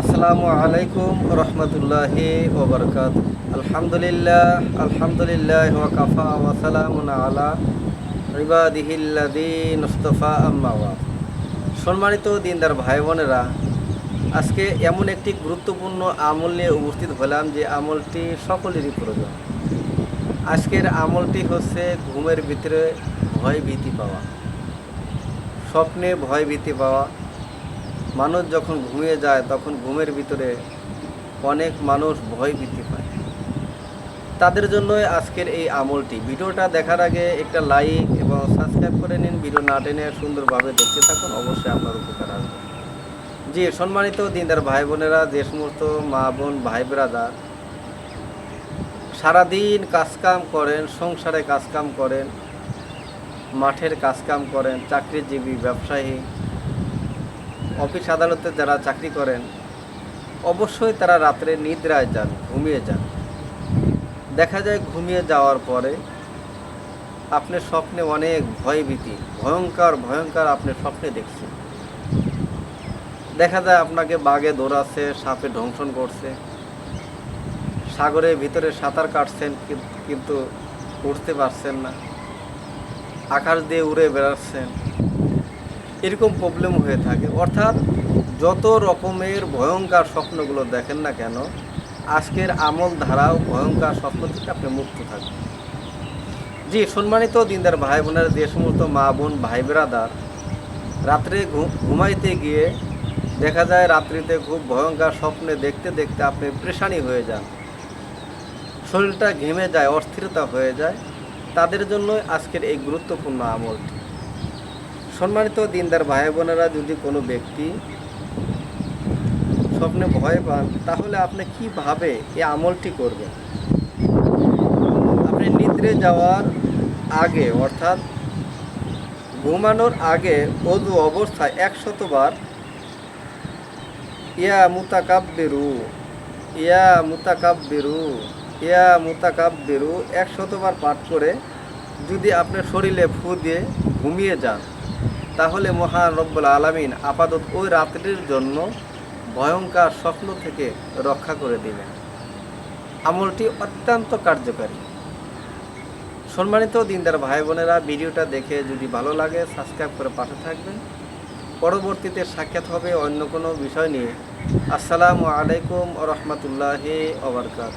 আসসালামু আলাইকুম রহমতুল্লাহি ওবরকাত। আলহামদুলিল্লাহ আলহামদুলিল্লাহ ওয়াকাফা ওয়াসালামুন সম্মানিত দিনদার ভাই বোনেরা আজকে এমন একটি গুরুত্বপূর্ণ আমল নিয়ে উপস্থিত হলাম যে আমলটি সকলেরই প্রয়োজন। আজকের আমলটি হচ্ছে ঘুমের ভিতরে ভয় ভীতি পাওয়া। স্বপ্নে ভয় ভীতি পাওয়া। মানুষ যখন ঘুমিয়ে যায়, তখন ঘুমের ভিতরে অনেক মানুষ ভয় ভীতি পায়। তাদের জন্যই আজকের এই আমলটি। ভিডিওটা দেখার আগে একটা লাইক এবং সাবস্ক্রাইব করে নিন। ভিডিও না টেনে সুন্দরভাবে দেখতে থাকুন। অবশ্যই আপনার উপকার আসবে। জি, সম্মানিত দিনদার ভাই বোনেরা, যে সমস্ত মা বোন, ভাই ব্রাদার সারাদিন কাজকাম করেন, সংসারে কাজকাম করেন, মাঠের কাজকাম করেন, চাকরিজীবী, ব্যবসায়ী অফিস আদালতে যারা চাকরি করেন, অবশ্যই তারা রাত্রে নিদ্রায় যান, ঘুমিয়ে যান। দেখা যায় ঘুমিয়ে যাওয়ার পরে আপনার স্বপ্নে অনেক ভয়ভীতি, ভয়ঙ্কর ভয়ঙ্কর আপনি স্বপ্নে দেখছেন। দেখা যায় আপনাকে বাঘে দৌড়াচ্ছে, সাপে ধ্বংসন করছে, সাগরের ভিতরে সাঁতার কাটছেন, কিন- কিন্তু উঠতে পারছেন না, আকাশ দিয়ে উড়ে বেড়াচ্ছেন। এরকম প্রবলেম হয়ে থাকে। অর্থাৎ যত রকমের ভয়ঙ্কর স্বপ্নগুলো দেখেন না কেন, আজকের আমল ধারাও ভয়ঙ্কর স্বপ্ন থেকে আপনি মুক্ত থাকবেন। জি, সম্মানিত দিনদার ভাই বোনের যে সমস্ত মা, বোন ভাই বেরাদার রাত্রে ঘুমাইতে গিয়ে দেখা যায় রাত্রিতে খুব ভয়ঙ্কর স্বপ্নে দেখতে দেখতে আপনি প্রেশানি হয়ে যান। শরীরটা ঘেমে যায়, অস্থিরতা হয়ে যায়। তাদের জন্যই আজকের এই গুরুত্বপূর্ণ আমলটি। সম্মানিত দিনদার ভাই বোনেরা, যদি কোনো ব্যক্তি স্বপ্নে ভয় পান, তাহলে আপনি কীভাবে এই আমলটি করবেন? আপনি নিদ্রে যাওয়ার আগে, অর্থাৎ ঘুমানোর আগে অজু অবস্থায় একশতবার, ইয়া মুতাকাব্বিরু ইয়া মুতাকাব্বিরু ইয়া মুতাকাব্বিরু, একশতবার পাঠ করে যদি আপনার শরীরে ফু দিয়ে ঘুমিয়ে যান। তাহলে মহান রব্বুল আলামিন আপাতত ওই রাত্রির জন্য ভয়ঙ্কর স্বপ্ন থেকে রক্ষা করে দিবেন। আমলটি অত্যন্ত কার্যকারী। সম্মানিত দিনদার ভাই বোনেরা ভিডিওটা দেখে যদি ভালো লাগে সাবস্ক্রাইব করে পাশে থাকবেন। পরবর্তীতে সাক্ষাৎ হবে অন্য কোনো বিষয় নিয়ে। আসসালামু আলাইকুম রহমতুল্লাহি ওবরকাত